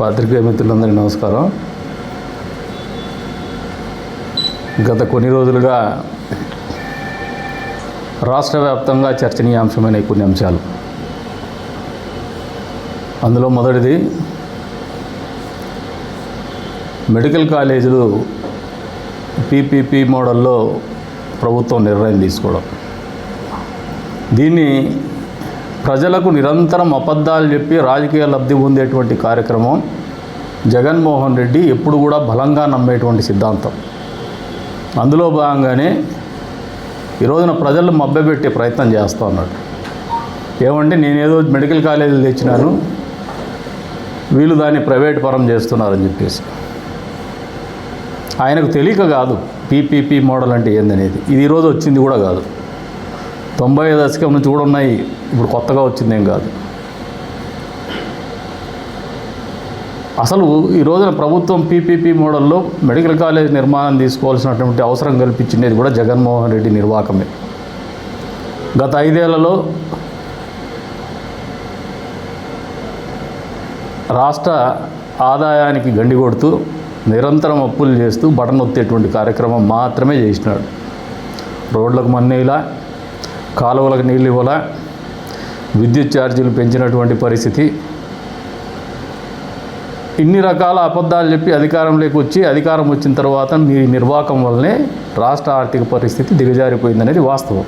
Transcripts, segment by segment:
పాత్రికేయ మిత్రులందరికీ నమస్కారం. గత కొన్ని రోజులుగా రాష్ట్ర వ్యాప్తంగా చర్చనీయాంశమైన కొన్ని అంశాలు. అందులో మొదటిది మెడికల్ కాలేజీలు పీపీపీ మోడల్లో ప్రభుత్వం నిర్ణయం తీసుకోవడం. దీన్ని ప్రజలకు నిరంతరం అబద్ధాలు చెప్పి రాజకీయ లబ్ధి పొందేటువంటి కార్యక్రమం జగన్మోహన్ రెడ్డి ఎప్పుడు కూడా బలంగా నమ్మేటువంటి సిద్ధాంతం. అందులో భాగంగానే ఈ రోజున ప్రజలను మభ్యపెట్టే ప్రయత్నం చేస్తూ ఉన్నాడు. ఏమంటే నేనేదో మెడికల్ కాలేజీలు తెచ్చినాను వీళ్ళు దాన్ని ప్రైవేట్ పరం చేస్తున్నారని చెప్పేసి. ఆయనకు తెలియక కాదు పీపీపీ మోడల్ అంటే ఏందనేది. ఇది ఈరోజు వచ్చింది కూడా కాదు. తొంభై దశకం నుంచి కూడా ఉన్నాయి. ఇప్పుడు కొత్తగా వచ్చిందేం కాదు. అసలు ఈ రోజున ప్రభుత్వం పీపీపీ మోడల్లో మెడికల్ కాలేజ్ నిర్మాణం తీసుకోవాల్సినటువంటి అవసరం కల్పించినది కూడా జగన్మోహన్ రెడ్డి నిర్వాహకమే గత ఐదేళ్ళలో రాష్ట్ర ఆదాయానికి గండి కొడుతూ నిరంతరం అప్పులు చేస్తూ బటన్ ఒత్తేటువంటి కార్యక్రమం మాత్రమే చేసినాడు. రోడ్లకు మన్నేలా కాలువలకు నీళ్ళు ఇవ్వాల? విద్యుత్ ఛార్జీలు పెంచినటువంటి పరిస్థితి. ఇన్ని రకాల అబద్ధాలు చెప్పి అధికారంలోకి వచ్చి అధికారం వచ్చిన తర్వాత మీ నిర్వాహకం వల్లనే రాష్ట్ర ఆర్థిక పరిస్థితి దిగజారిపోయిందనేది వాస్తవం.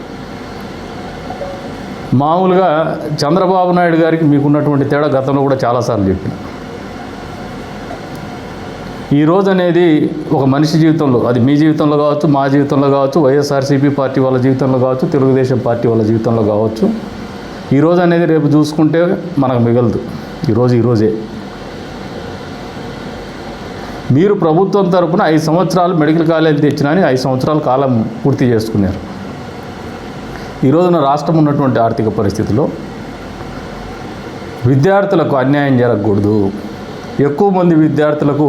మామూలుగా చంద్రబాబు నాయుడు గారికి మీకున్నటువంటి తేడా గతంలో కూడా చాలాసార్లు చెప్పిన. ఈ రోజు అనేది ఒక మనిషి జీవితంలో అది మీ జీవితంలో కావచ్చు మా జీవితంలో కావచ్చు వైఎస్ఆర్సీపీ పార్టీ వాళ్ళ జీవితంలో కావచ్చు తెలుగుదేశం పార్టీ వాళ్ళ జీవితంలో కావచ్చు. ఈ రోజు అనేది రేపు చూసుకుంటే మనకు మిగలదు. ఈరోజు ఈరోజే మీరు ప్రభుత్వం తరపున ఐదు సంవత్సరాలు మెడికల్ కాలేజ్ తెచ్చినని ఐదు సంవత్సరాల కాలం పూర్తి చేసుకున్నారు. ఈ రోజున రాష్ట్రం ఉన్నటువంటి ఆర్థిక పరిస్థితిలో విద్యార్థులకు అన్యాయం జరగకూడదు. ఎక్కువ మంది విద్యార్థులకు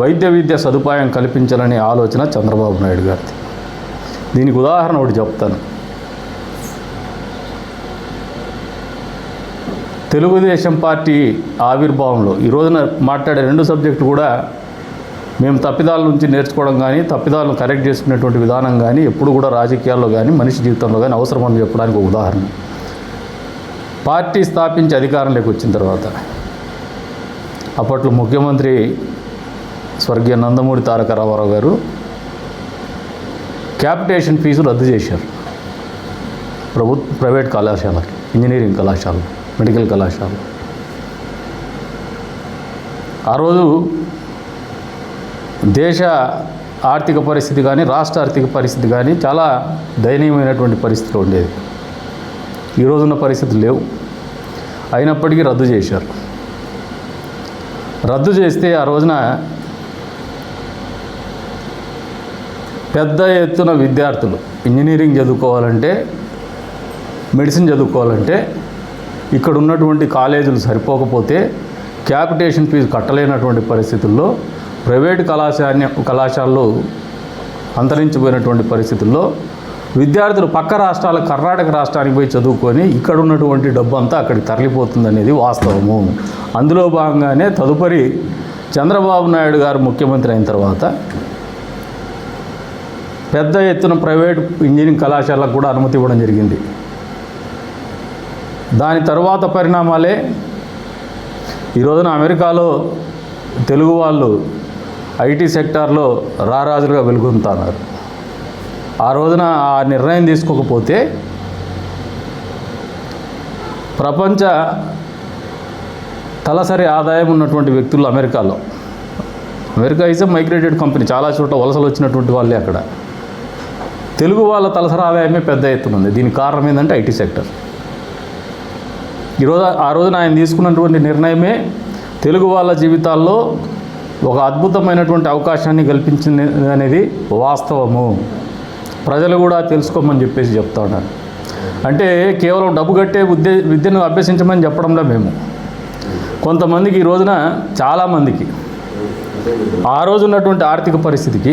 వైద్య విద్య సదుపాయం కల్పించాలనే ఆలోచన చంద్రబాబు నాయుడు గారిది. దీనికి ఉదాహరణ ఒకటి చెప్తాను. తెలుగుదేశం పార్టీ ఆవిర్భావంలో ఈ రోజున మాట్లాడే రెండు సబ్జెక్టు కూడా మేము తప్పిదాల నుంచి నేర్చుకోవడం కానీ తప్పిదాలను కరెక్ట్ చేసుకునేటువంటి విధానం కానీ ఎప్పుడు కూడా రాజకీయాల్లో కానీ మనిషి జీవితంలో కానీ అవసరమని చెప్పడానికి ఒక ఉదాహరణ. పార్టీ స్థాపించి అధికారంలోకి వచ్చిన తర్వాత అప్పట్లో ముఖ్యమంత్రి స్వర్గీయ నందమూరి తారక రామారావు గారు క్యాపిటేషన్ ఫీజు రద్దు చేశారు. ప్రభుత్వ ప్రైవేట్ కళాశాలకి ఇంజనీరింగ్ కళాశాల మెడికల్ కళాశాల. ఆ రోజు దేశ ఆర్థిక పరిస్థితి కానీ రాష్ట్ర ఆర్థిక పరిస్థితి కానీ చాలా దయనీయమైనటువంటి పరిస్థితులు ఉండేది. ఈ రోజున్న పరిస్థితులు లేవు. అయినప్పటికీ రద్దు చేశారు. రద్దు చేస్తే ఆ రోజున పెద్ద ఎత్తున విద్యార్థులు ఇంజనీరింగ్ చదువుకోవాలంటే మెడిసిన్ చదువుకోవాలంటే ఇక్కడ ఉన్నటువంటి కాలేజీలు సరిపోకపోతే క్యాపిటేషన్ ఫీజు కట్టలేనటువంటి పరిస్థితుల్లో ప్రైవేట్ కళాశాల కళాశాలలు అంతరించిపోయినటువంటి పరిస్థితుల్లో విద్యార్థులు పక్క రాష్ట్రాల కర్ణాటక రాష్ట్రానికి పోయి చదువుకొని ఇక్కడ ఉన్నటువంటి డబ్బు అంతా అక్కడికి తరలిపోతుంది అనేది వాస్తవము. అందులో భాగంగానే తదుపరి చంద్రబాబు నాయుడు గారు ముఖ్యమంత్రి అయిన తర్వాత పెద్ద ఎత్తున ప్రైవేట్ ఇంజనీరింగ్ కళాశాలకు కూడా అనుమతి ఇవ్వడం జరిగింది. దాని తర్వాత పరిణామాలే ఈ రోజున అమెరికాలో తెలుగు వాళ్ళు ఐటీ సెక్టార్లో రారాజులుగా వెలుగుతున్నారు ఆ రోజున ఆ నిర్ణయం తీసుకోకపోతే ప్రపంచ తలసరి ఆదాయం ఉన్నటువంటి వ్యక్తులు అమెరికాలో. America is a migrated company చాలా చోట్ల వలసలు వచ్చినటువంటి వాళ్ళే అక్కడ. తెలుగు వాళ్ళ తలసరి ఆదాయమే పెద్ద ఎత్తున ఉంది. దీనికి కారణం ఏంటంటే ఐటీ సెక్టర్. ఈరోజు ఆ రోజున ఆయన తీసుకున్నటువంటి నిర్ణయమే తెలుగు వాళ్ళ జీవితాల్లో ఒక అద్భుతమైనటువంటి అవకాశాన్ని కల్పించింది అనేది వాస్తవము. ప్రజలు కూడా తెలుసుకోమని చెప్పేసి చెప్తా ఉన్నారు. అంటే కేవలం డబ్బు కట్టే విద్య విద్యను అభ్యసించమని చెప్పడంలో మేము. కొంతమందికి ఈ రోజున చాలామందికి ఆ రోజు ఉన్నటువంటి ఆర్థిక పరిస్థితికి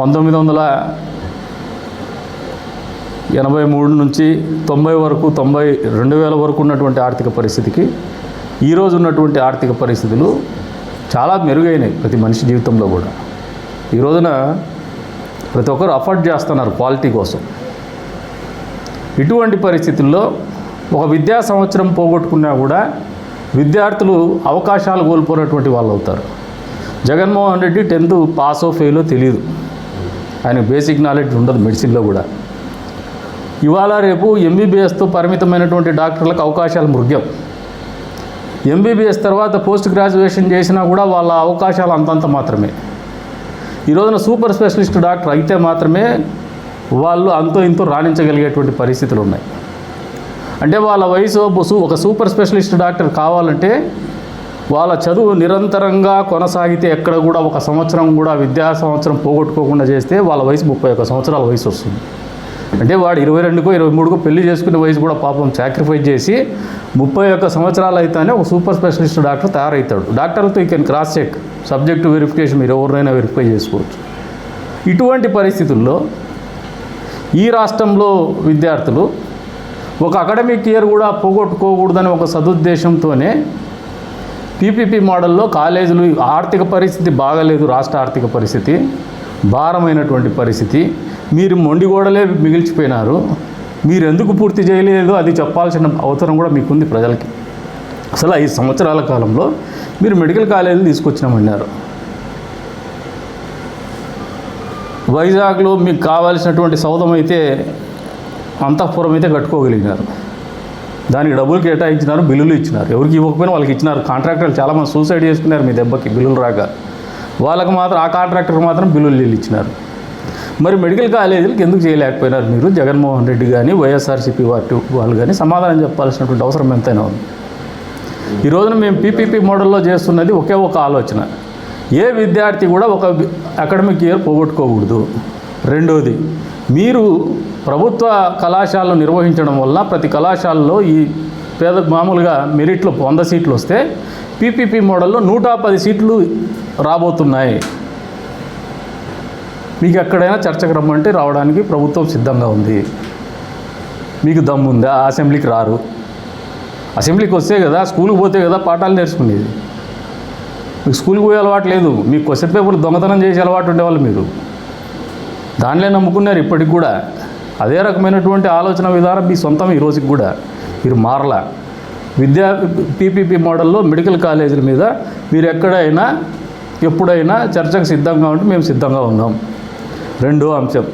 పంతొమ్మిది వందల ఎనభై మూడు నుంచి తొంభై వరకు తొంభై రెండు వేల వరకు ఉన్నటువంటి ఆర్థిక పరిస్థితికి ఈరోజు ఉన్నటువంటి ఆర్థిక పరిస్థితులు చాలా మెరుగైనాయి ప్రతి మనిషి జీవితంలో కూడా. ఈ రోజున ప్రతి ఒక్కరు అఫోర్డ్ చేస్తున్నారు క్వాలిటీ కోసం. ఇటువంటి పరిస్థితుల్లో ఒక విద్యా సంవత్సరం పోగొట్టుకున్నా కూడా విద్యార్థులు అవకాశాలు కోల్పోయినటువంటి వాళ్ళు అవుతారు. జగన్మోహన్ రెడ్డి టెన్త్ పాస్ ఫెయిలో తెలియదు ఆయన బేసిక్ నాలెడ్జ్ ఉండదు మెడిసిన్లో కూడా. ఇవాళ రేపు ఎంబీబీఎస్తో పరిమితమైనటువంటి డాక్టర్లకు అవకాశాలు మృగ్యం. ఎంబీబీఎస్ తర్వాత పోస్ట్ గ్రాడ్యుయేషన్ చేసినా కూడా వాళ్ళ అవకాశాలు అంతంత మాత్రమే. ఈ రోజున సూపర్ స్పెషలిస్ట్ డాక్టర్ అయితే మాత్రమే వాళ్ళు అంతో ఇంతో రాణించగలిగేటువంటి పరిస్థితులు ఉన్నాయి. అంటే వాళ్ళ వయసు బొసు- ఒక సూపర్ స్పెషలిస్ట్ డాక్టర్ కావాలంటే వాళ్ళ చదువు నిరంతరంగా కొనసాగితే ఎక్కడ కూడా ఒక సంవత్సరం కూడా విద్యా సంవత్సరం పోగొట్టుకోకుండా చేస్తే వాళ్ళ వయసు ముప్పై ఒక సంవత్సరాల వయసు వస్తుంది. అంటే వాడు ఇరవై రెండుకో ఇరవై మూడుకో పెళ్ళి చేసుకునే వయసు కూడా పాపం సాక్రిఫైస్ చేసి ముప్పై ఒక్క సంవత్సరాలు అయితేనే ఒక సూపర్ స్పెషలిస్ట్ డాక్టర్ తయారవుతాడు డాక్టర్లతో ఈ can cross check subject verification మీరు ఎవరినైనా వెరిఫై చేసుకోవచ్చు. ఇటువంటి పరిస్థితుల్లో ఈ రాష్ట్రంలో విద్యార్థులు ఒక అకాడమిక్ ఇయర్ కూడా పోగొట్టుకోకూడదని ఒక సదుద్దేశంతోనే పీపీపీ మోడల్లో కాలేజీలు ఆర్థిక పరిస్థితి బాగలేదు రాష్ట్ర ఆర్థిక పరిస్థితి. భారమైనటువంటి పరిస్థితి. మీరు మొండిగోడలే మిగిల్చిపోయినారు. మీరు ఎందుకు పూర్తి చేయలేదు? అది చెప్పాల్సిన అవసరం కూడా మీకుంది ప్రజలకి. అసలు ఐదు సంవత్సరాల కాలంలో మీరు మెడికల్ కాలేజీలు తీసుకొచ్చినామన్నారు. వైజాగ్లో మీకు కావాల్సినటువంటి సౌధం అయితే అంతఃపురం అయితే కట్టుకోగలిగినారు. దానికి డబ్బులు కేటాయించినారు బిల్లులు ఇచ్చినారు. ఎవరికి ఇవ్వకపోయినా వాళ్ళకి ఇచ్చినారు. కాంట్రాక్టర్లు చాలామంది సూసైడ్ చేసుకున్నారు మీ దెబ్బకి బిల్లులు రాక. వాళ్ళకి మాత్రం ఆ కాంట్రాక్టర్కి మాత్రం బిల్లులు నీళ్ళు మరి మెడికల్ కాలేజీలకు ఎందుకు చేయలేకపోయినారు మీరు? జగన్మోహన్ రెడ్డి కానీ వైఎస్ఆర్సీపీ పార్టీ వాళ్ళు కానీ సమాధానం చెప్పాల్సినటువంటి అవసరం ఎంతైనా ఉంది. ఈ రోజున మేము పీపీపీ మోడల్లో చేస్తున్నది ఒకే ఒక ఆలోచన. ఏ విద్యార్థి కూడా ఒక అకాడమిక్ ఇయర్ పోగొట్టుకోకూడదు. రెండోది మీరు ప్రభుత్వ కళాశాలను నిర్వహించడం వల్ల ప్రతి కళాశాలలో ఈ పేద మామూలుగా మెరిట్లో వంద సీట్లు వస్తే పీపీపీ మోడల్లో నూట పది సీట్లు రాబోతున్నాయి. మీకు ఎక్కడైనా చర్చకు రమ్మంటే రావడానికి ప్రభుత్వం సిద్ధంగా ఉంది. మీకు దమ్ముందా అసెంబ్లీకి రారు. అసెంబ్లీకి వస్తే కదా స్కూల్కి పోతే కదా పాఠాలు నేర్చుకునేది. మీకు స్కూల్కి పోయే అలవాటు లేదు. మీకు క్వశ్చన్ పేపర్ దొంగతనం చేసే అలవాటు ఉండేవాళ్ళు మీరు. దానిలో నమ్ముకున్నారు ఇప్పటికి కూడా. అదే రకమైనటువంటి ఆలోచన విధానం మీ సొంతం ఈ రోజుకి కూడా. మీరు మారలా. విద్యా పీపీపీ మోడల్లో మెడికల్ కాలేజీల మీద మీరు ఎక్కడైనా ఎప్పుడైనా చర్చకు సిద్ధంగా ఉంటే మేము సిద్ధంగా ఉన్నాం. రెండో అంశం.